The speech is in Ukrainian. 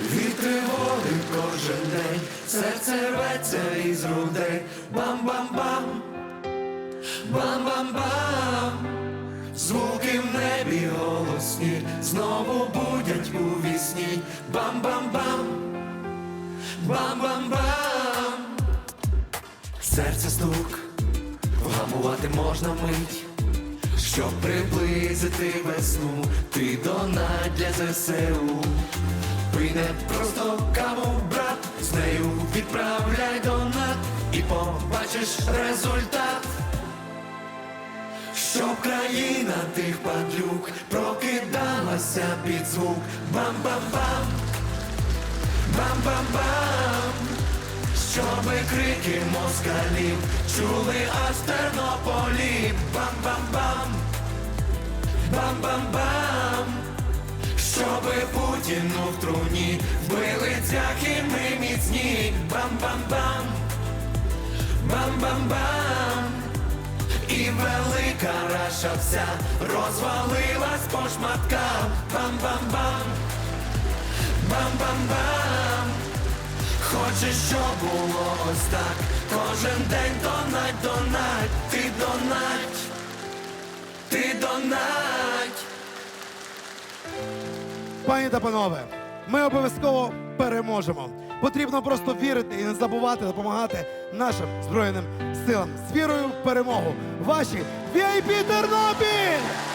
Від тривоги кожен день, серце рветься із грудей, бам-бам-бам, бам-бам-бам, звуки в небі голосні, знову будять у вісні, бам-бам-бам, бам-бам-бам, серце стук, вгамувати можна мить. Щоб приблизити весну, ти донать для ЗСУ. Пий не просто каву, брат, з нею відправляй донат і побачиш результат. Щоб країна тих падлюк прокидалася під звук. Бам-бам-бам, бам-бам-бам, Щоби крики москалів чули аж Тернополі. Бам-бам-бам, бам-бам-бам. Щоби Путіну в труні вбили цяхи ми міцні. Бам-бам-бам, бам-бам-бам. І велика раша вся розвалилась по шматкам. Бам-бам-бам, бам-бам-бам. Хочеш, щоб було ось так. Кожен день донать, донать, ти донать, ти донать Пані та панове, ми обов'язково переможемо. Потрібно просто вірити і не забувати допомагати нашим збройним силам з вірою в перемогу. Ваші VIP Тернопіль!